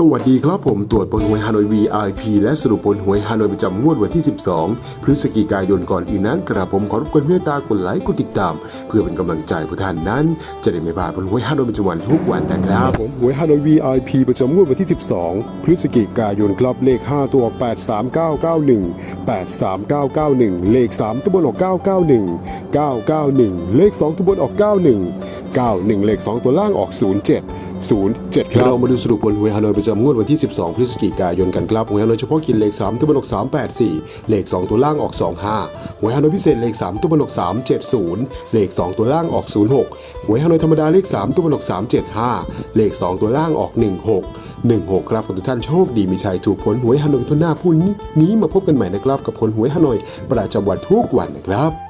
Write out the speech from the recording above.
สวัสดีครับผมตรวจผลหวยฮานอย VIP และสรุปผลหวยฮานอยประจำงวดวันที่ 12 พฤศจิกายนก่อนอื่นนั้นกระผมขอรบกวนเมตตากดไลค์กดติดตาม เพื่อเป็นกำลังใจผู้ท่านนั้น จะได้ไม่พลาดผลหวยฮานอยประจำวันทุกวันนะครับผมหวยฮานอย VIP ประจำงวดวันที่ 12 พฤศจิกายนครับเลข 5 ตัว 83991 83991 เลข 3 ตัวบนออก 991 991 เลข 2 ตัวบนออก 91 91 เลข 2 ตัวล่างออก 07 07 ครับ เรามาดูสรุปผลหวยฮานอยประจำงวดวันที่ 12 พฤศจิกายนกันครับหวยฮานอยเฉพาะกินเลข 3 ตัวบนออก384 เลข 2 ตัวล่างออก 25หวยฮานอยพิเศษเลข 3 ตัวบนออก370 เลข 2 ตัวล่างออก 06หวยฮานอยธรรมดาเลข 3 ตัวบนออก375 เลข 2 ตัวล่างออก 16 16 ครับขอทุกท่านโชคดีมีชัยถูกผลหวยฮานอยทุนหน้าพุ่นนี้มาพบกันใหม่นะครับ กับผลหวยฮานอยประจำวันทุกวันนะครับ